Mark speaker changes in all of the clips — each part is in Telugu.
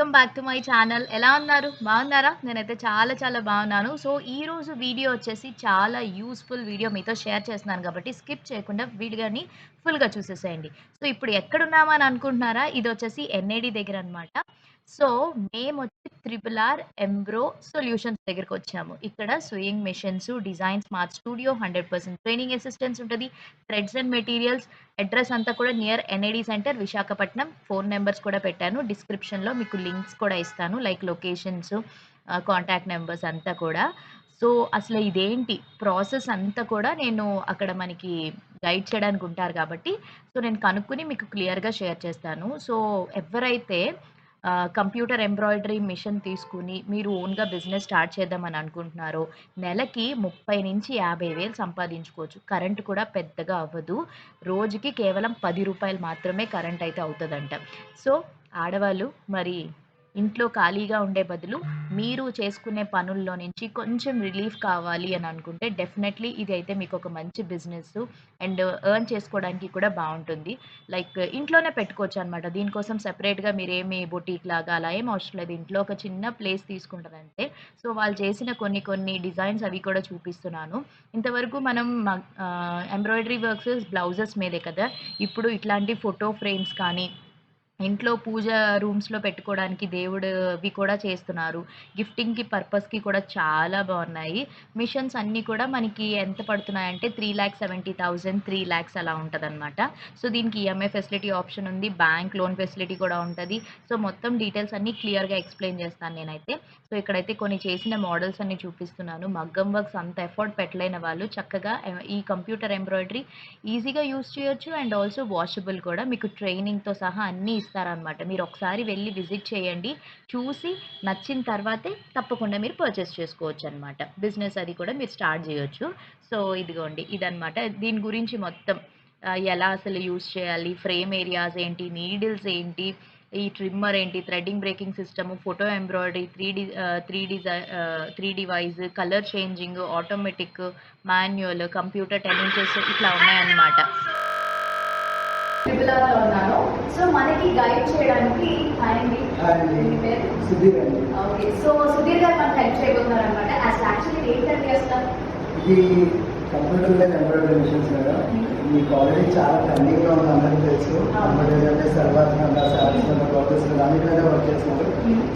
Speaker 1: Welcome back to my channel. ఎలా ఉన్నారు? బాగున్నారా? నేనైతే చాలా చాలా బాగున్నాను. సో ఈ రోజు వీడియో వచ్చేసి చాలా యూస్ఫుల్ వీడియో మీతో షేర్ చేస్తున్నాను కాబట్టి స్కిప్ చేయకుండా వీడియోని ఫుల్గా చూసేసేయండి. సో ఇప్పుడు ఎక్కడున్నామని అనుకుంటున్నారా? ఇది వచ్చేసి ఎన్ఏడి దగ్గర అనమాట సో మేము వచ్చి త్రిపుల్ ఆర్ ఎంబ్రో సొల్యూషన్స్ దగ్గరికి వచ్చాము. ఇక్కడ sewing machines design smart studio hundred percent training assistance ఉంటుంది. థ్రెడ్స్ అండ్ మెటీరియల్స్ అడ్రస్ అంతా కూడా near NID centre Visakhapatnam. Phone numbers కూడా పెట్టాను. డిస్క్రిప్షన్లో మీకు లింక్స్ కూడా ఇస్తాను లైక్ లొకేషన్స్ కాంటాక్ట్ నెంబర్స్ అంతా కూడా. సో అసలు ఇదేంటి? ప్రాసెస్ అంతా కూడా నేను అక్కడ మనకి గైడ్ చేయడానికి ఉంటారు కాబట్టి సో నేను కనుక్కుని మీకు క్లియర్గా షేర్ చేస్తాను. సో ఎవరైతే కంప్యూటర్ ఎంబ్రాయిడరీ మిషన్ తీసుకుని మీరు ఓన్గా బిజినెస్ స్టార్ట్ చేద్దామని అనుకుంటున్నారో నెలకి ముప్పై నుంచి యాభై వేలు సంపాదించుకోవచ్చు. కరెంట్ కూడా పెద్దగా అవ్వదు. రోజుకి కేవలం పది రూపాయలు మాత్రమే కరెంట్ అయితే అవుతుందంట. సో ఆడవాళ్ళు మరి ఇంట్లో ఖాళీగా ఉండే బదులు మీరు చేసుకునే పనుల్లో నుంచి కొంచెం రిలీఫ్ కావాలి అని అనుకుంటే డెఫినెట్లీ ఇది అయితే మీకు ఒక మంచి బిజినెస్ అండ్ ఎర్న్ చేసుకోవడానికి కూడా బాగుంటుంది. లైక్ ఇంట్లోనే పెట్టుకోవచ్చు అనమాట దీనికోసం సెపరేట్గా మీరేమి బొటీక్ లాగా అలా ఏం అవసరం లేదు. ఇంట్లో ఒక చిన్న ప్లేస్ తీసుకుంటారంటే సో వాళ్ళు చేసిన కొన్ని కొన్ని డిజైన్స్ అవి కూడా చూపిస్తున్నాను. ఇంతవరకు మనం ఎంబ్రాయిడరీ వర్క్స్ బ్లౌజెస్ మీదే కదా. ఇప్పుడు ఇట్లాంటి ఫోటో ఫ్రేమ్స్ కానీ ఇంట్లో పూజ రూమ్స్లో పెట్టుకోవడానికి దేవుడివి కూడా చేస్తున్నారు. గిఫ్టింగ్కి పర్పస్కి కూడా చాలా బాగున్నాయి. మిషన్స్ అన్నీ కూడా మనకి ఎంత పడుతున్నాయంటే three lakhs seventy thousand three lakhs అలా ఉంటుందన్నమాట. సో దీనికి ఈఎంఐ ఫెసిలిటీ ఆప్షన్ ఉంది బ్యాంక్ లోన్ ఫెసిలిటీ కూడా ఉంటుంది. సో మొత్తం డీటెయిల్స్ అన్నీ క్లియర్గా ఎక్స్ప్లెయిన్ చేస్తాను నేనైతే. సో ఇక్కడైతే కొన్ని చేసిన మోడల్స్ అన్ని చూపిస్తున్నాను. మగ్గం వర్క్స్ అంత ఎఫర్ట్ పెట్టలేని వాళ్ళు చక్కగా ఈ కంప్యూటర్ ఎంబ్రాయిడరీ ఈజీగా యూస్ చేయొచ్చు అండ్ ఆల్సో వాషబుల్ కూడా. మీకు ట్రైనింగ్తో సహా అన్నీ ఇస్తారనమాట మీరు ఒకసారి వెళ్ళి విజిట్ చేయండి. చూసి నచ్చిన తర్వాతే తప్పకుండా మీరు పర్చేస్ చేసుకోవచ్చు అనమాట బిజినెస్ అది కూడా మీరు స్టార్ట్ చేయొచ్చు. సో ఇదిగోండి ఇదనమాట దీని గురించి మొత్తం ఎలా అసలు యూస్ చేయాలి? ఫ్రేమ్ ఏరియాస్ ఏంటి? నీడిల్స్ ఏంటి? ఈ ట్రిమ్మర్ ఏంటి? Threading breaking system photo embroidery three D three design three device colour changing automatic manual computer ten inches ఇట్లా ఉన్నాయన్నమాట.
Speaker 2: ట్రిపులర్లో ఉన్నాను. సో మనకి గైడ్ చేయడానికి పేరు
Speaker 3: సుధీర్ అండి
Speaker 2: ఓకే సో సుధీర్ గారు మనకు హెల్ప్ చేయబోతున్నారు అనమాట యాక్చువల్లీ ఏంటండి అసలు?
Speaker 3: కంప్యూటర్ మీద ఎంబ్రాయిడరీ మిషన్స్ కదా మీకు ఆల్రెడీ చాలా ట్రెండింగ్లో ఉంది అందరికీ తెలుసు. కంప్యూటర్ అంటే సారీస్ బ్లౌజెస్ అన్నిటి మీద వర్క్ చేస్తున్నారు.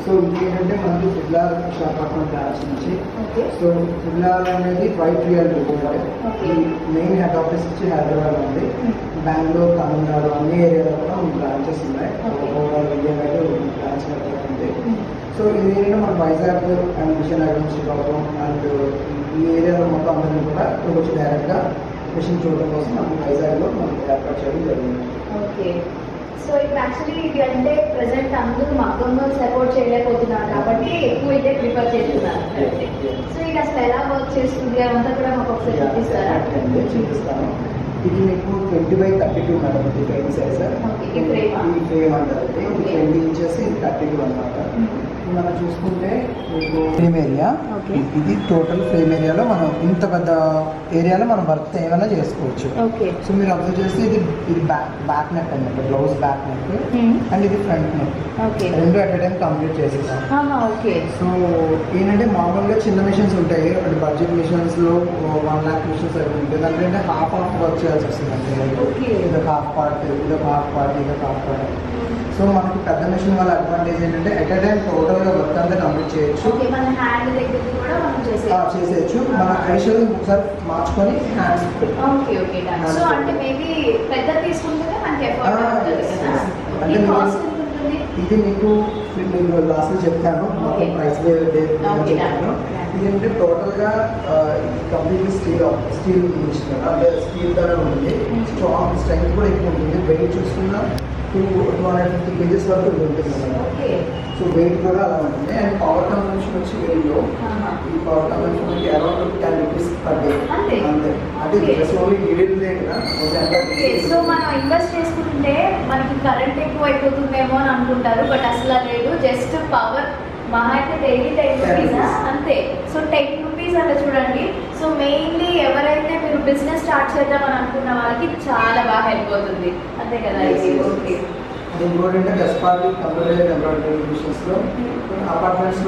Speaker 3: సో ఇంకేంటంటే మనకి ఫిబ్లార్ విశాఖపట్నం బ్రాంచ్ నుంచి సో ఫిబ్లార్ అనేది వైట్ రియల్ ఈ మెయిన్ హెడ్ ఆఫీస్ వచ్చి హైదరాబాద్ ఉంది బెంగళూరు తమిళనాడు అన్ని ఏరియాలో కూడా బ్రాంచెస్ ఉన్నాయి. ఓవరాల్ ఇండియా అయితే బ్రాంచ్ నెట్వర్క్ ఉంది సో ఇది ఏంటంటే మన వైజాగ్ అండ్ మిషన్ ఐడెన్స్ శ్రీకాకుళం అండ్ ఈ ఏరియాలో మొత్తం అందరినీ కూడా ఇక్కడ వచ్చి డైరెక్ట్గా మిషన్ చూడడం కోసం మనం వైజాగ్లో మనం ఏర్పాటు చేయడం జరిగింది.
Speaker 2: ఓకే. సో ఇప్పుడు యాక్చువల్లీ ఇది అంటే ప్రెసెంట్ అందరూ మగ్గం సపోర్ట్ చేయలేకపోతున్నారు కాబట్టి ఎక్కువ ఇదే ప్రిఫర్ చేస్తున్నారు. సో ఇది అసలు ఎలా వర్క్ చేస్తుంది? అదంతా కూడా మాకు ఒకసారి చూపిస్తారా?
Speaker 3: చూపిస్తాను. ఇది మీకు twenty by thirty two madam ఇది ఫ్రేమ్ సైజ్
Speaker 2: ఈ
Speaker 3: ఫ్రేమ్? అంటారు. ఇది. ట్వంటీ ఇంచెస్ ఇది థర్టీ టూ అనమాట మనం చూసుకుంటే ఫ్రేమ్ ఏరియా. ఇది టోటల్ ఫ్రేమ్ ఏరియాలో మనం ఇంత పెద్ద ఏరియాలో మనం వర్క్ ఏమైనా చేసుకోవచ్చు. సో మీరు అబ్జర్వ్ చేస్తే ఇది ఇది బ్యాక్ బ్యాక్ నెక్ అనమాట బ్లౌజ్ బ్యాక్ నెక్ అండ్ ఇది ఫ్రంట్ నెక్
Speaker 2: ఓకే
Speaker 3: రెండు అట్ టైం కంప్లీట్ చేసేసాం
Speaker 2: ఓకే
Speaker 3: సో ఏంటంటే మామూలుగా చిన్న మిషన్స్ ఉంటాయి. అంటే బడ్జెట్ మిషన్స్లో వన్ ల్యాక్ మిషన్స్ అవి ఉంటాయి. దాంట్లో హాఫ్ హాఫ్ వర్క్ చేయాల్సి వస్తుంది.
Speaker 2: Okay.
Speaker 3: ఇది హాఫ్ పార్ట్ ఇది హాఫ్ పార్ట్ ఇది హాఫ్ పార్ట్ సో మనకి పెద్ద మిషన్ వల్ల అడ్వాంటేజ్ ఏంటంటే ఎట్ అ టైం టోటల్గా వర్క్ అంతా కంప్లీట్ చేయొచ్చు.
Speaker 2: చేసేయచ్చు.
Speaker 3: మన ఐషల్ ఒకసారి మార్చుకొని హ్యాండ్స్
Speaker 2: ఓకే ఓకే సో అంటే మేబీ పెద్ద మనకి
Speaker 3: అంటే ఇది మీకు లాస్ట్ చెప్తాను
Speaker 2: Okay.
Speaker 3: ప్రైస్ చెప్తాను. ఇది ఏంటంటే టోటల్గా కంప్లీట్ స్టీల్ స్టీల్ మిషన్ అంటే స్టీల్ ఉంటుంది.
Speaker 2: Hmm.
Speaker 3: స్ట్రాంగ్ స్ట్రెంగ్త్ కూడా ఎక్కువ ఉంటుంది. వెయిట్ చూసుకున్నా two two hundred fifty KGs వరకు ఉంటుంది సో వెయిట్ కూడా అలా ఉంటుంది. అండ్ పవర్ కన్వెన్షన్ వచ్చి వెయిట్లో ఈ పవర్ కన్వెన్షన్ వచ్చి around ten rupees per day
Speaker 2: అంతే? Okay.
Speaker 3: Just only middle day కదా.
Speaker 2: సో మనం ఇన్వెస్ట్ చేసుకుంటే మనకి కరెంట్ ఎక్కువ అయిపోతుందేమో అని అనుకుంటారు బట్ అసలు లేదు. జస్ట్ పవర్ మహా అయితే డైలీ
Speaker 3: rupees.
Speaker 2: అంతే. సో టెన్ రూపీస్ అంటే చూడండి. సో మెయిన్లీ ఎవరైతే మీరు బిజినెస్ స్టార్ట్ చేద్దామని అనుకున్న వాళ్ళకి చాలా బాగా హెల్ప్ అవుతుంది. అంతే కదా ఇది ఓకే
Speaker 3: ఎంబ్రాయిడరీ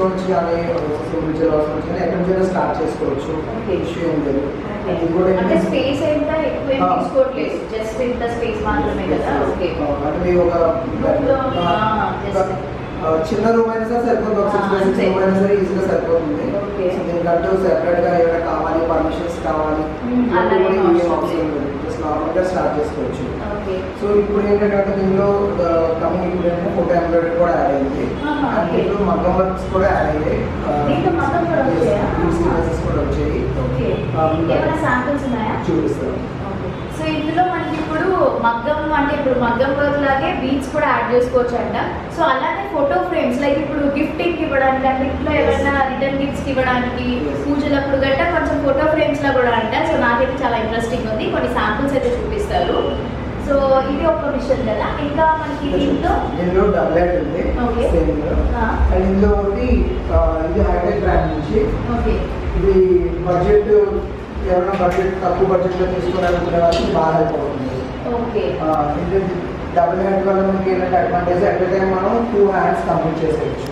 Speaker 3: నుంచి కానీ హౌస్ నుంచి కానీ ఎక్కడి నుంచి స్టార్ట్ చేసుకోవచ్చు. ఇష్యూ ఏం లేదు.
Speaker 1: అంటే స్పేస్ ఎంత ఎక్కువ. తీసుకోవట్లేదు జస్ట్ ఇంత స్పేస్ మాత్రమే కదా? ఓకే
Speaker 3: అంటే ఒక చిన్న రూమ్ అయినా సరే సరిపోతుంది. ఒక సిక్స్ బై సిక్స్. రూమ్ అయినా సరే ఈజీగా సరిపోతుంది. సో దీనికంటూ సెపరేట్గా ఏమైనా కావాలి పర్మిషన్స్ కావాలి
Speaker 1: అవసరం
Speaker 3: లేదు. జస్ట్ నార్మల్గా స్టార్ట్ చేసుకోవచ్చు.
Speaker 1: ఓకే.
Speaker 3: సో ఇప్పుడు ఏంటంటే దీనిలో కమింగ్ ఇప్పుడు ఏంటంటే ఫోటో ఎంబ్రాయిడరీ కూడా యాడ్ అయింది. అండ్. ఇప్పుడు మగ్గం వర్క్స్ కూడా యాడ్ అయ్యాయి.
Speaker 1: మగ్గం కూడా వచ్చాయా?
Speaker 3: చూపిస్తాను.
Speaker 1: సో ఇందులో మనకి ఇప్పుడు మగ్గం అంటే ఇప్పుడు మగ్గం వర్క్ లాగే బీట్స్ కూడా యాడ్ చేసుకోవచ్చు అంట సో అలానే ఫోటో ఫ్రేమ్స్ లైక్ ఇప్పుడు గిఫ్టింగ్ ఇవ్వడానికి అంటే ఇంట్లో ఎవరైనా రిటర్న్ గిఫ్ట్స్ ఇవ్వడానికి. పూజలప్పుడు గట్రా కొంచెం ఫోటో ఫ్రేమ్స్ లా కూడా అంట సో నాకైతే చాలా ఇంట్రెస్టింగ్ ఉంది. కొన్ని శాంపిల్స్ అయితే చూపిస్తారు. సో ఇది ఒక విషయం కదా. ఇంకా మనకి
Speaker 3: హెడ్ ఉంది. అండ్ ఇందులో ఒకటి ఇది హైటెక్ బ్రాండ్ నుంచి.
Speaker 1: ఓకే
Speaker 3: ఇది బడ్జెట్ ఎవరైనా బడ్జెట్ తక్కువ బడ్జెట్లో తీసుకోవాలనుకునే వాళ్ళకి బాగా హెల్ప్ అవుతుంది.
Speaker 1: ఓకే
Speaker 3: డబుల్ హ్యాండ్ వల్ల మనకి ఏంటంటే అడ్వాంటేజ్ ఎట్ టైం మనం టూ హ్యాండ్స్ కంప్లీట్ చేసేయచ్చు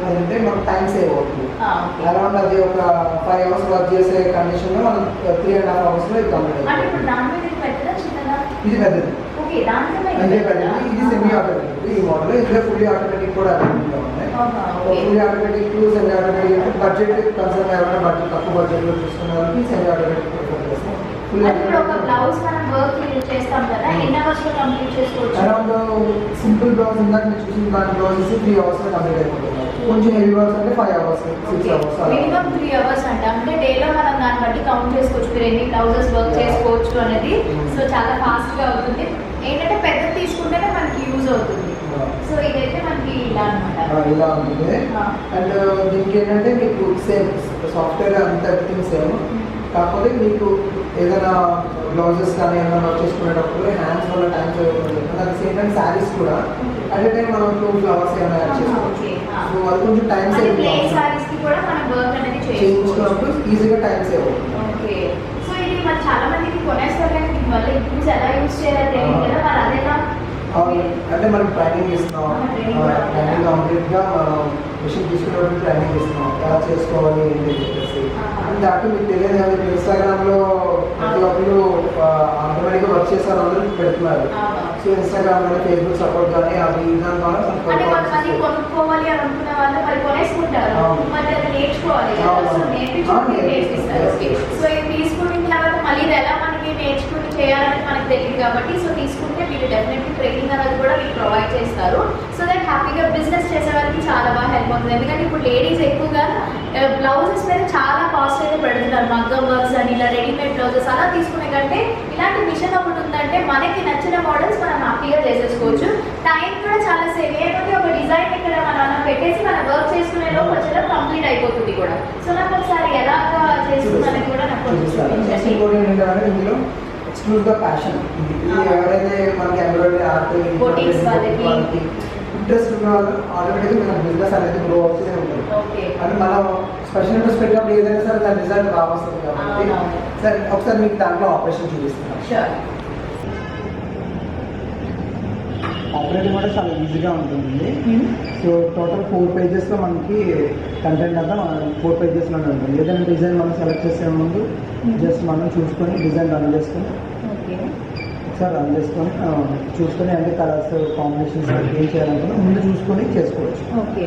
Speaker 3: అదంటే మనకు టైం సేవ్ అవుతుంది. అరౌండ్ అది ఒక ఫైవ్ అవర్స్ వర్క్ చేసే కండిషన్లో మనం త్రీ అండ్ హాఫ్ అవర్స్లో ఇది కంప్లీట్
Speaker 1: అంటే
Speaker 3: అవుతుంది
Speaker 1: ఇది పెద్దదా
Speaker 3: ఇది పెద్దది.
Speaker 1: ఇది
Speaker 3: అంటే సెమీ ఆటోమేటిక్ ఈ మోడల్ ఇందులో ఫుల్లీ ఆటోమేటిక్ కూడా అవైలబుల్గా ఉన్నాయి. ఫుల్లీ ఆటోమేటిక్ సెమీ ఆటోమేటిక్ అంటే బడ్జెట్ కన్సర్న్ ఎవరైనా బడ్జెట్ తక్కువ బడ్జెట్లో చూసుకున్న వాళ్ళకి సెమీ ఆటోమేటిక్ ప్రిఫర్ చేస్తాం ఫుల్లీ
Speaker 1: అంటే ఇప్పుడు ఒక బ్లౌజ్ మనం వర్క్ చేస్తాం కదా ఎన్ని అవర్స్లో కంప్లీట్ చేసుకోవచ్చు?
Speaker 3: అరౌండ్ సింపుల్ బ్లౌజ్ ఇందాక మీరు చూసిన దాని బ్లౌజెస్ త్రీ అవర్స్లో కంప్లీట్ అయిపోతుంది. కొంచెం హెవీ వర్క్స్ అంటే five hours six hours
Speaker 1: minimum three hours అంట. అంటే డేలో మనం దాన్ని బట్టి కౌంట్ చేసుకోవచ్చు. మీరు ఎన్ని బ్లౌజెస్ వర్క్ చేసుకోవచ్చు అనేది. సో చాలా ఫాస్ట్గా అవుతుంది. ఏంటంటే పెద్దది తీసుకుంటేనే మనకి యూజ్ అవుతుంది. సో ఇదైతే మనకి ఇలా అనమాట
Speaker 3: ఇలా ఉంటుంది అండ్ దీనికి ఏంటంటే మీకు సేమ్ సాఫ్ట్వేర్ అంత సేమ్ కాకపోతే మీకు ఏదైనా బ్లౌజెస్ కానీ ఏమైనా వర్క్ చేసుకునేటప్పుడు హ్యాండ్స్ వల్ల టైం అవుతుంది. అట్ సేమ్ టైం శారీస్ కూడా అట్ ఏ టైం మనం టూ ఫ్లవర్స్ ఏమైనా యాడ్ చేసుకోవచ్చు. సో అది కొంచెం టైం సేవ్
Speaker 1: ప్లేన్ సారీస్కి కూడా మనం వర్క్ అనేది చేసుకోవచ్చు
Speaker 3: చేయించుకున్నప్పుడు ఈజీగా టైం సేవ్ అవుతుంది.
Speaker 1: ఓకే సో ఇది మరి చాలా మందికి కొనేస్తారు కానీ దీని వల్ల యూజ్ ఎలా యూజ్ చేయాలో? తెలియదు కదా అదేలా
Speaker 3: అవును. అంటే మనం ట్రైనింగ్
Speaker 1: కూడా
Speaker 3: ట్రైనింగ్ కంప్లీట్గా మనం మిషన్ తీసుకున్నప్పుడు ట్రైనింగ్ ఇస్తున్నాం ఎలా చేసుకోవాలి ఏంటి అని చెప్పేసి. అండ్ దాంట్లో మీకు తెలియదు కదా ఇప్పుడు ఇన్స్టాగ్రామ్లో ప్రతి ఒక్కరు ఆటోమేటిక్గా వర్క్ చేస్తారు అందరూ పెడుతున్నారు. సో ఇన్స్టాగ్రామ్ కానీ ఫేస్బుక్ సపోర్ట్ కానీ అవి దాని ద్వారా
Speaker 1: అది నేర్చుకోవాలి మనకి నేర్చుకుని చేయాలని మనకు తెలియదు కాబట్టి సో తీసుకుంటే మీరు డెఫినెట్లీ ట్రైనింగ్ అనేది కూడా మీకు ప్రొవైడ్ చేస్తారు. సో దట్ హ్యాపీగా బిజినెస్ చేసే వాళ్ళకి చాలా బాగా హెల్ప్ అవుతుంది. ఎందుకంటే ఇప్పుడు లేడీస్ ఎక్కువగా uh, బ్లౌజెస్ మీద చాలా కాస్ట్ అయితే పెడుతున్నారు. మగ్గం వర్క్స్ అని ఇలా రెడీమేడ్ బ్లౌజెస్ అలా తీసుకునే కంటే ఇలాంటి మిషన్ ఒకటి ఉందంటే మనకి నచ్చిన మోడల్స్ మనం హ్యాపీగా చేసేసుకోవచ్చు. టైం కూడా చాలా సేవ్ అయిపోతే ఒక డిజైన్ ఇక్కడ మనం పెట్టేసి మనం వర్క్ చేసుకునే లోపు వచ్చేలా కంప్లీట్ అయిపోతుంది కూడా. సో నాకు ఒకసారి ఎలాగా చేసుకున్నది కూడా నాకు కొంచెం చూపించండి
Speaker 3: ఇంకోటి ఏంటంటే ఇందులో ఎక్స్క్లూజివ్గా ప్యాషన్ ఇది ఎవరైతే మనకి ఎంబ్రాయిడరీ ఆర్ట్
Speaker 1: వాళ్ళకి.
Speaker 3: ఇంట్రెస్ట్ ఉన్న వాళ్ళు ఆటోమేటిక్గా మన బిజినెస్ అనేది గ్రో అవుతూనే ఉంటుంది. అంటే మనం స్పెషల్ ఇంట్రెస్ట్ పెట్టినప్పుడు ఏదైనా సరే దాని రిజల్ట్ రావస్తుంది కాబట్టి. సరే ఒకసారి మీకు దాంట్లో ఆపరేషన్ చూపిస్తున్నాను ఆపరేటింగ్ కూడా చాలా ఈజీగా ఉంటుంది సో టోటల్ ఫోర్ పేజెస్లో మనకి కంటెంట్ అంతా ఫోర్ పేజెస్లోనే ఉంటుంది. ఏదైనా డిజైన్ మనం సెలెక్ట్ చేసే ముందు జస్ట్ మనం చూసుకొని డిజైన్ రన్ చేసుకొని
Speaker 1: ఓకే.
Speaker 3: ఒకసారి రన్ చేసుకొని చూసుకొని అన్ని కలర్స్ కాంబినేషన్స్ ఏం చేయాలనుకున్నా ముందు చూసుకొని చేసుకోవచ్చు.
Speaker 1: ఓకే.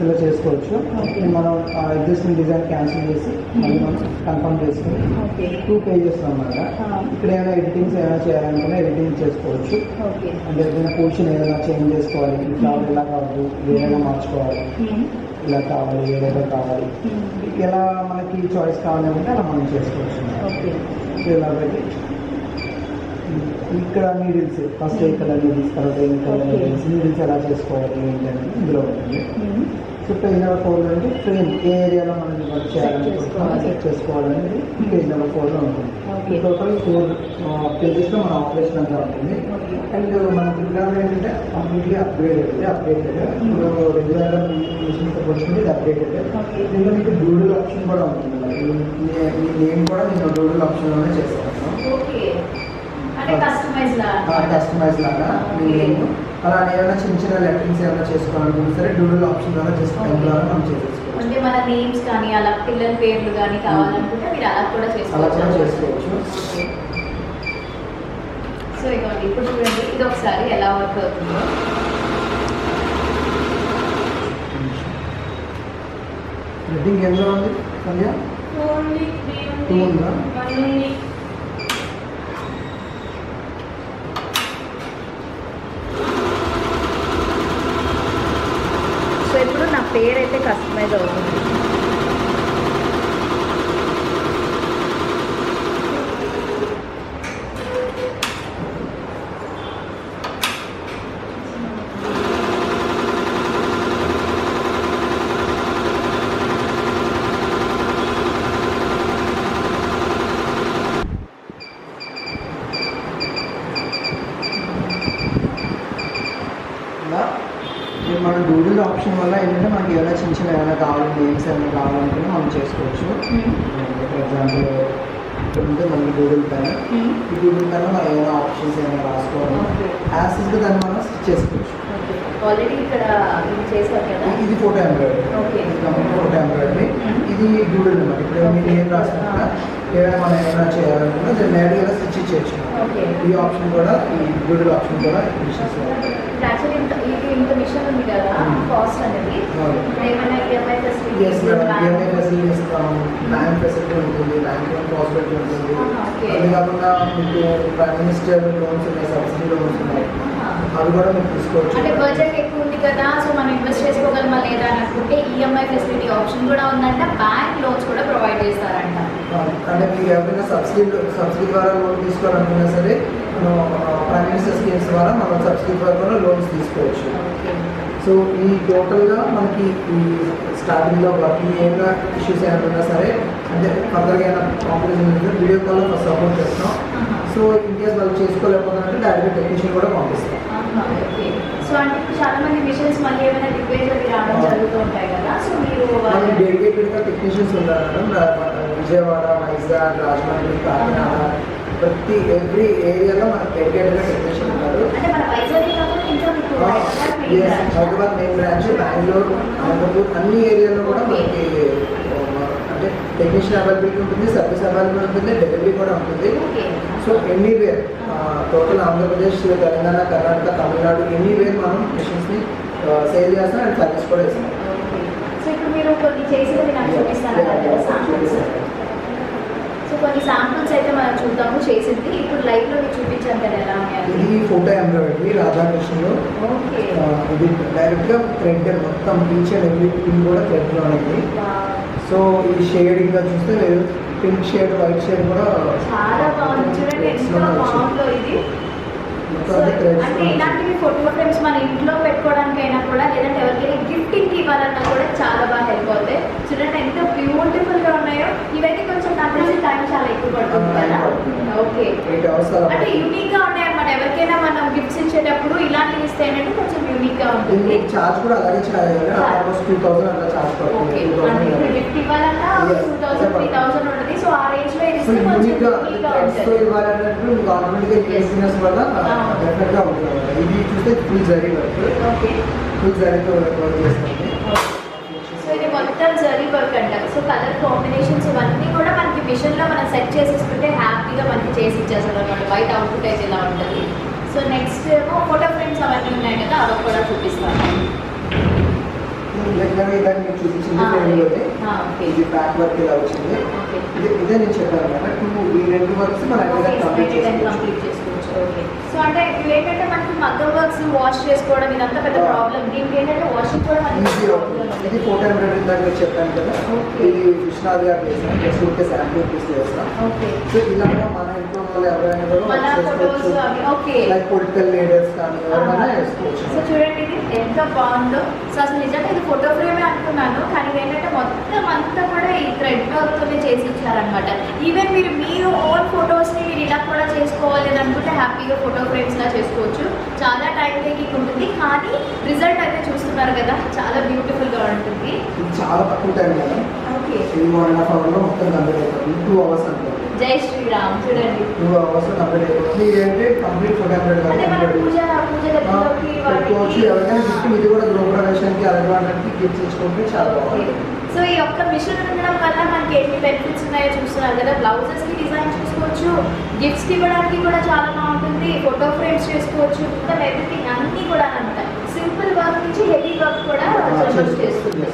Speaker 3: ఇలా చేసుకోవచ్చు. మనం ఎగ్జిస్టింగ్ డిజైన్ క్యాన్సిల్ చేసి మళ్ళీ మనం కన్ఫర్మ్ చేసుకొని టూ పేజెస్ అన్నమాట.
Speaker 1: Ah.
Speaker 3: ఇక్కడ ఏమైనా ఎడిటింగ్స్ ఏమైనా చేయాలనుకున్నా ఎడిటింగ్ చేసుకోవచ్చు. అంటే ఏదైనా పొజిషన్ ఏదైనా చేంజ్ చేసుకోవాలి. ఫ్లవర్ ఇలా కావద్దు వేరేగా మార్చుకోవాలి. ఇలా కావాలి వేరేగా కావాలి? ఎలా మనకి చాయిస్ కావాలంటే అలా మనం చేసుకోవచ్చు. ఇలా పెట్టి ఇక్కడ నీడిల్స్ ఫస్ట్ కలర్ నీడిల్స్ తర్వాత
Speaker 1: Okay.
Speaker 3: నీడిల్స్ నీడిల్స్ ఎలా చేసుకోవాలి ఏంటి అనేది ఇందులో ఉంటుంది సో పేజ్ నెంబర్ ఫోర్ అంటే ఫ్రేమ్ ఏ ఏరియాలో మనం వర్క్ చేయాలనుకుంటున్నాం. సెట్ చేసుకోవాలనేది పేజ్ నెంబర్ ఫోర్లో ఉంటుంది. టోటల్ ఫోర్ పేజెస్లో మన ఆపరేషన్ అంతా ఉంటుంది. అండ్ మన ప్రోగ్రామ్ ఏంటంటే కంప్లీట్లీ అప్గ్రేడ్ అయితే అప్డేటెడ్ ఇప్పుడు రెగ్యులర్గా మిషన్తో పోల్చుకుంటే ఇది అప్డేటెడ్. దీంట్లో మీకు డూడుల్ ఆప్షన్ కూడా ఉంటుంది మరి మీ నేమ్ కూడా నేను డూడుల్ ఆప్షన్లోనే చేస్తాను
Speaker 1: కస్టమైజ్ లా
Speaker 3: కస్టమైజ్ లాగా నేను అలా ఏమైనా చిన్న చిన్న లెటరింగ్స్ ఏమైనా చేసుకోవాలనుకున్నా సరే డూడల్ ఆప్షన్ ద్వారా జస్ట్ పెన్ ద్వారా మనం చేసేసుకోవచ్చు.
Speaker 1: అంటే మన నేమ్స్ కానీ అలా పిల్లల పేర్లు కానీ కావాలనుకుంటే మీరు అలా కూడా
Speaker 3: అలా కూడా
Speaker 1: చేసుకోవచ్చు.
Speaker 3: చేసుకోవచ్చు.
Speaker 1: సో ఇదిగోండి ఇప్పుడు చూడండి ఇది ఒకసారి ఎలా వర్క్ అవుతుందో.
Speaker 3: థ్రెడ్డింగ్ ఎందులో ఉంది సంధ్య టూ ఉందా?
Speaker 1: సో ఇప్పుడు నా పేరు అయితే కస్టమైజ్ అవుతుంది
Speaker 3: ఇలా ఇది మన డూడిల్ ఆప్షన్ వల్ల ఏంటంటే మనకి ఏమైనా చిన్న చిన్న ఏమైనా కావాలి నేమ్స్ ఏమైనా కావాలనుకున్నా మనం చేసుకోవచ్చు. ఫర్ ఎగ్జాంపుల్ ఉంటే మనకి డూడిల్ పెన్ ఈ డూడిల్ పెన్ మనం ఏమైనా ఆప్షన్స్ ఏమైనా రాసుకోవాలి. యాసిస్గా దాన్ని మనం స్టిచ్ చేసుకోవచ్చు.
Speaker 1: ఆల్రెడీ ఇక్కడ చేశారు కదా?
Speaker 3: ఇది photo embroidery complete photo embroidery. ఇది డూడిల్ అనమాట ఇప్పుడు మీ
Speaker 1: Okay.
Speaker 3: నేమ్ రాసినట్టుగా ఏమైనా మనం ఏమైనా చేయాలనుకున్నా దాన్ని నేరుగా స్టిచ్ చేయొచ్చు.
Speaker 1: ఓకే
Speaker 3: ఈ ఆప్షన్ కూడా ఈ డూడిల్ ఆప్షన్ కూడా మిషన్స్
Speaker 1: యాక్చువల్లీ ఇది ఇంత మిషన్ ఉంది కదా. కాస్ట్ అనేది. ఏమైనా EMI
Speaker 3: madam EMI
Speaker 1: facility
Speaker 3: facility ఇస్తాం ఫెసిలిటీ ఉంటుంది బ్యాంక్ లోన్ పాసిబిలిటీ ఉంటుంది.
Speaker 1: ఓకే.
Speaker 3: మీకు ప్రైమ్ మినిస్టర్ లోన్స్ ఉన్నాయి సబ్సిడీ లోన్స్ ఉన్నాయి. అవి కూడా మీరు తీసుకోవచ్చు.
Speaker 1: అంటే బడ్జెట్ ఎక్కువ ఉంది కదా సో మనం ఇన్వెస్ట్ చేసుకోగలమా లేదా అని అనుకుంటే ఈఎంఐ ఫెసిలిటీ ఆప్షన్ కూడా ఉందంట బ్యాంక్ లోన్స్ కూడా ప్రొవైడ్ చేస్తారంట.
Speaker 3: అంటే మీకు ఎవరైనా సబ్సిడీ సబ్సిడీ ద్వారా లోన్ తీసుకోవాలనుకున్నా సరే మనం ప్రైమ్ మినిస్టర్ స్కీమ్స్ ద్వారా మనం సబ్సిడీ ద్వారా లోన్స్ తీసుకోవచ్చు. సో ఈ టోటల్గా మనకి ఈ స్టార్టింగ్లో వర్కింగ్ ఏమైనా ఇష్యూస్ ఏమైనా సరే అంటే ఫర్దర్గా ఏమైనా కాంపిటీషన్ వీడియో కాల్లో సపోర్ట్ చేస్తాం. సో ఇన్ కేస్ వాళ్ళు చేసుకోలేకపోతున్నారంటే డైరెక్ట్ టెక్నీషియన్ కూడా పంపిస్తాం.
Speaker 1: సో అంటే చాలా మంది మిషన్స్ మళ్ళీ ఏమైనా రిపేర్ అవి రావడం జరుగుతూ ఉంటాయి కదా. సో మీరు
Speaker 3: మనకి
Speaker 1: వాళ్ళని-
Speaker 3: డెడికేటెడ్గా టెక్నీషియన్స్ ఉన్నారు మేడం? రా- మన విజయవాడ వైజాగ్ రాజమండ్రి కాకినాడ ప్రతి ఎవ్రీ ఏరియాలో మనకి డెడికేటెడ్గా టెక్నీషియన్ ఉన్నారు
Speaker 1: హైదరాబాద్ మెయిన్ బ్రాంచ్.
Speaker 3: బెంగళూరు అనంతపూర్ అన్ని ఏరియాలో కూడా మనకి అంటే టెక్నీషియన్ అవైలబిలిటీ ఉంటుంది సర్వీస్ అవైలబిలిటీ ఉంటుంది డెలివరీ కూడా ఉంటుంది. So anywhere total Andhra Pradesh Telangana Karnataka Tamil Nadu anywhere మనం మిషన్స్ని సేల్ చేస్తాం అండ్ సర్వీస్ కూడా ఇస్తాం.
Speaker 1: సో ఇప్పుడు మీరు కొన్ని చేసినవి నాకు చూపిస్తాను సో కొన్ని శాంపుల్స్ అయితే మనం చూద్దాము చేసింది. ఇప్పుడు లైవ్లో మీకు చూపించాను కదా ఎలా ఉన్నాయి
Speaker 3: ఇది ఫోటో ఎంబ్రాయిడరీ రాధాకృష్ణలో ఇది థ్రెడ్ మొత్తం ఈచ్ అండ్ ఎవ్రీ కూడా థ్రెడ్లో అనేది సో ఈ షేడింగ్గా చూస్తే పింక్ షేడ్ వైట్ షేడ్ కూడా
Speaker 1: చాలా బాగుంది. చూడండి ఎంత బాగుందో ఇది. అంటే ఇలాంటివి ఫోటో ఫ్రేమ్స్ మన ఇంట్లో పెట్టుకోవడానికైనా కూడా లేదంటే ఎవరికైనా గిఫ్టింగ్ ఇవ్వాలన్నా కూడా చాలా బాగా హెల్ప్ అవుతాయి. చూడండి ఎంత బ్యూటిఫుల్ తెలిసి టైం చాలా ఎక్కువ పడుతుంది కదా? ఓకే
Speaker 3: అలా
Speaker 1: అంటే యూనిక్గా ఉన్నాయి? అన్నమాట ఎవరికైనా మనం గిఫ్ట్స్ ఇచ్చేటప్పుడు ఇలాంటివి ఇస్తే ఏంటంటే కొంచెం యూనిక్గా ఉంటుంది.
Speaker 3: ఛార్జ్ కూడా అలాగే ఆల్మోస్ట్ టూ థౌసండ్ అట్లా ఛార్జ్
Speaker 1: ఓకే ఇప్పుడు గిఫ్ట్ ఇవ్వాలన్నా. టూ థౌసండ్ త్రీ థౌసండ్ ఉంటుంది. సో ఆ
Speaker 3: రేంజ్లో
Speaker 1: ఇస్తే కొంచెం
Speaker 3: యూనిక్గా
Speaker 1: యూనిక్గా
Speaker 3: థ్రెడ్స్తో
Speaker 1: ఉంటుంది.
Speaker 3: ఇవ్వాలన్నట్టు మీకు ఆటోమేటిక్గా
Speaker 1: Yes.
Speaker 3: బిజినెస్ వల్ల. డెఫినెట్గా ఉంటుంది ఇది చూస్తే full zari work
Speaker 1: okay
Speaker 3: full జరీతో వర్క్ చేస్తుంది
Speaker 1: సో ఇది మొత్తం జరీ వర్క్ అంట సో కలర్ కాంబినేషన్స్ ఇవన్నీ కూడా మనకి మిషన్లో మనం సెట్ చేసేసుకుంటే హ్యాపీగా మనకి చేసి ఇచ్చేస్తారు అనమాట బయట అవుట్పుట్ అయితే ఇలా ఉంటుంది. సో నెక్స్ట్ ఏమో ఫోటో ఫ్రేమ్స్ అవన్నీ ఉన్నాయి కదా అవి కూడా చూపిస్తాను.
Speaker 3: ఇది బ్యాక్ వర్క్ ఇలా వచ్చింది.
Speaker 1: ఓకే.
Speaker 3: ఇది నేను చెప్పాను కదా ఈ రెండు వర్క్స్ మనం కంప్లీట్
Speaker 1: ఓకే సో అంటే ఇవి ఏంటంటే మనకి మగ్గం వర్క్స్ వాష్ చేసుకోవడం ఇదంతా పెద్ద. ప్రాబ్లం దీనికి ఏంటంటే వాషింగ్ కూడా
Speaker 3: ఇది ఫోటో ఎంబ్రాయిడరీ ఇందాక మీరు చెప్పాను కదా. ఇది విశ్వనాథ్ గారు చేసాం జస్ట్ ఊరికే శాంపుల్ పీస్ చేస్తాం. సో ఇలాగా మన ఇంట్లో వాళ్ళు ఎవరైనా కూడా లైక్ పొలిటికల్ లీడర్స్ కానీ ఎవరైనా వేసుకోవచ్చు
Speaker 1: సో చూడండి ఇది ఎంత బాగుందో. సో అసలు నిజంగా ఇది ఫోటో ఫ్రేమే అనుకున్నాను కానీ ఏంటంటే మొత్తం అంతా కూడా ఈ థ్రెడ్ వర్క్తోనే చేసి ఇచ్చారనమాట ఈవెన్ మీరు మీరు ఓన్ ఫొటోస్ని మీరు ఇలా కూడా చేసుకోవాలి అని అనుకుంటే హ్యాపీగా ఫోటో ఫ్రేమ్స్లా చేసుకోవచ్చు. చాలా టైం టేకింగ్ ఉంటుంది. కానీ రిజల్ట్ అయితే చూస్తున్నారు కదా. చాలా బ్యూటిఫుల్గా ఉంటుంది.
Speaker 3: చాలా తక్కువ టైం కదా.
Speaker 1: ఓకే.
Speaker 3: టూ అవర్స్ అనుకోండి
Speaker 1: జై శ్రీరామ్ చూడండి.
Speaker 3: Two hours complete. అయిపోతుంది ఇదేంటి కంప్లీట్
Speaker 1: అంటే
Speaker 3: పెట్టుకోవచ్చు ఎవరికైనా గిఫ్ట్ ఇది కూడా గృహప్రవేశానికి అలవాటానికి గిఫ్ట్ ఇచ్చుకుంటే చాలా బాగుంటుంది.
Speaker 1: సో ఈ ఒక్క మిషన్ ఉండడం వల్ల మనకి ఎన్ని బెనిఫిట్స్ ఉన్నాయో చూస్తున్నారు కదా? బ్లౌజెస్కి డిజైన్ చేసుకోవచ్చు గిఫ్ట్స్కి ఇవ్వడానికి కూడా చాలా బాగుంటుంది ఫోటో ఫ్రేమ్స్ చేసుకోవచ్చు మొత్తం ఎవ్రీథింగ్ అన్ని కూడా అనమాట సింపుల్ వర్క్ నుంచి హెవీ వర్క్ కూడా చేస్తుంది.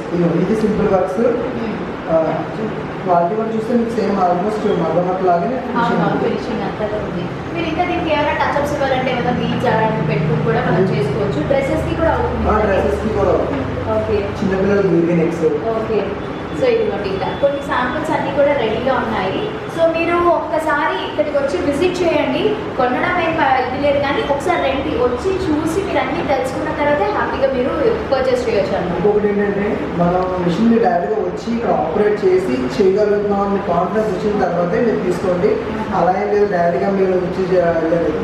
Speaker 3: ఇది సింపుల్ వర్క్స్ క్వాలిటీ కూడా చూస్తే మీకు సేమ్ ఆల్మోస్ట్ మగ్గమట్ లాగానే.
Speaker 1: ఫినిషింగ్ అంతా ఉంది. మీరు ఇంకా దీనికి ఏమైనా టచ్అప్స్ ఇవ్వాలంటే ఏమైనా బీచ్ అలాంటివి పెట్టుకుని కూడా మనం చేసుకోవచ్చు. డ్రెస్సెస్కి కూడా అవుతుంది.
Speaker 3: డ్రెస్సెస్కి కూడా అవుతుంది.
Speaker 1: ఓకే
Speaker 3: నెక్స్
Speaker 1: ఓకే సో ఇదిగోండి ఇలా కొన్ని శాంపుల్స్ అన్నీ కూడా రెడీగా ఉన్నాయి. సో మీరు ఒక్కసారి ఇక్కడికి వచ్చి విజిట్ చేయండి. కొనడం ఏం ఇది లేదు కానీ ఒకసారి రండి. వచ్చి చూసి మీరు అన్నీ తెలుసుకున్న తర్వాత హ్యాపీగా మీరు పర్చేస్ చేయొచ్చు అన్నమాట.
Speaker 3: ఇంకొకటి ఏంటంటే మనం మిషన్ని డైరెక్ట్గా వచ్చి ఇక్కడ ఆపరేట్ చేసి చేయగలుగుతున్నాం అని కాన్ఫిడెన్స్ వచ్చిన తర్వాతే మీరు తీసుకోండి. అలా ఏం లేదు డైరెక్ట్గా మీరు వచ్చి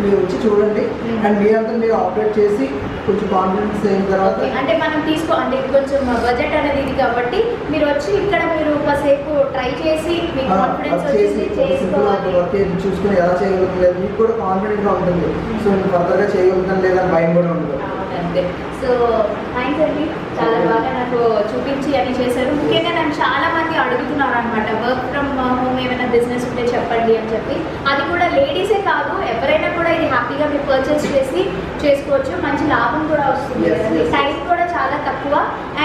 Speaker 3: మీరు వచ్చి చూడండి. అండ్ మీరంతా మీరు ఆపరేట్ చేసి కొంచెం కాన్ఫిడెన్స్ అయిన తర్వాత
Speaker 1: అంటే మనం తీసుకో అంటే ఇది కొంచెం బడ్జెట్ అనేది ఇది కాబట్టి మీరు వచ్చి ఇక్కడ మీరు కాసేపు ట్రై చేసి మీకు కాన్ఫిడెన్స్ వచ్చేసి చేసుకోవాలి.
Speaker 3: చూసుకుని ఎలా చేయగలుగుతుంది మీకు కూడా కాన్ఫిడెంట్గా ఉంటుంది. సో నేను ఫర్దర్గా చేయగలుగుతాను లేదని భయం కూడా ఉండదు.
Speaker 1: అవునండి సో థ్యాంక్స్ అండి. చాలా బాగా నాకు చూపించి అని చేశారు. ముఖ్యంగా నన్ను చాలా మంది అడుగుతున్నారు అనమాట వర్క్ ఫ్రమ్ హోమ్ ఏమైనా బిజినెస్ ఉంటే చెప్పండి అని చెప్పి. అది కూడా లేడీసే కాదు ఎవరైనా కూడా ఇది హ్యాపీగా మీరు పర్చేస్ చేసి చేసుకోవచ్చు. మంచి లాభం కూడా వస్తుంది. టైం కూడా చాలా తక్కువ.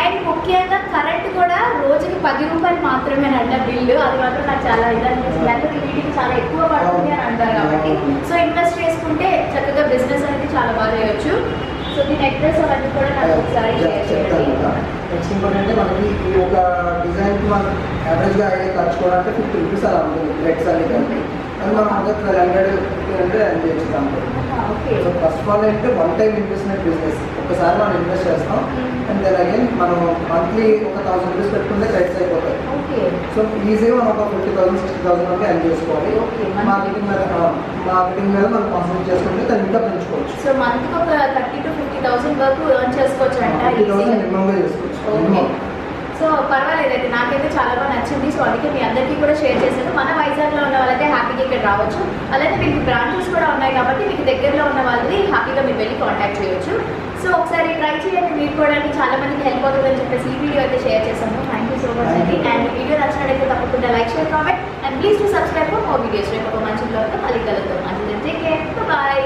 Speaker 1: అండ్ ముఖ్యంగా కరెంట్ కూడా రోజుకి పది రూపాయలు మాత్రమే అంట బిల్లు. అది మాత్రం నాకు చాలా ఇది అనిపిస్తుంది. వీటికి చాలా ఎక్కువ పడుతుంది అని అంటారు కాబట్టి. సో ఇన్వెస్ట్ చేసుకుంటే చక్కగా బిజినెస్ అనేది చాలా బాగా చేయొచ్చు. సో దీని అడ్రస్ అవన్నీ కూడా నాకు ఒకసారి
Speaker 3: ఇంకోటి అంటే మనకి ఈ ఒక డిజైన్కి మనం యావరేజ్గా అయ్యే ఖర్చు కూడా అంటే ఫిఫ్టీ రూపీస్ అలా ఉంటుంది థ్రెడ్స్ అన్ని కలిపి. అది మనం అందరూ ట్వెల్వ్ హండ్రెడ్ చేయొచ్చు దాంట్లో
Speaker 1: okay.
Speaker 3: So first of all ఏంటంటే వన్ టైం ఇన్వెస్ట్మెంట్ బిజినెస్ ఒకసారి మనం ఇన్వెస్ట్ చేస్తాం. అండ్ దెన్ అగైన్ మనం మంత్లీ ఒక థౌసండ్ రూపీస్ పెట్టుకుంటే క్రెడిట్స్ అయిపోతాయి.
Speaker 1: ఓకే.
Speaker 3: సో ఈజీగా మనం ఒక ఫిఫ్టీ థౌసండ్ సిక్స్టీ థౌసండ్ వరకు ఎర్న్ చేసుకోవాలి. మార్కెటింగ్ మీద మార్కెటింగ్ మీద మనం కాన్సన్ట్రేట్ చేసుకుంటే దాన్ని ఇంకా పెంచుకోవచ్చు.
Speaker 1: సో మంత్కి ఒక థర్టీ టు ఫిఫ్టీ థౌసండ్ వరకు ఎర్న్ చేసుకోవచ్చు అంట
Speaker 3: ఫిఫ్టీ థౌసండ్ మినిమంగా చేసుకోవచ్చు.
Speaker 1: సో పర్వాలేదు అయితే నాకైతే చాలా బాగా నచ్చింది. సో అందుకే మీ అందరికీ కూడా షేర్ చేశాను. మన వైజాగ్లో ఉన్న వాళ్ళైతే హ్యాపీగా ఇక్కడ రావచ్చు. అలాగే మీకు బ్రాంచెస్ కూడా ఉన్నాయి కాబట్టి మీకు దగ్గరలో ఉన్న వాళ్ళని హ్యాపీగా మీరు వెళ్ళి కాంటాక్ట్ చేయొచ్చు. సో ఒకసారి ట్రై చేయండి మీరు కూడా చాలా మందికి హెల్ప్ అవుతుందని చెప్పేసి ఈ వీడియో అయితే షేర్ చేశాను. థ్యాంక్ యూ సో మచ్ అండి అండ్ వీడియో నచ్చినట్లయితే తప్పకుండా like share comment. And please to subscribe for more videos రేపు ఒక మంచి బ్లాగ్తో మళ్ళీ కలుద్దాం. అంటే టేక్ కేర్ బాయ్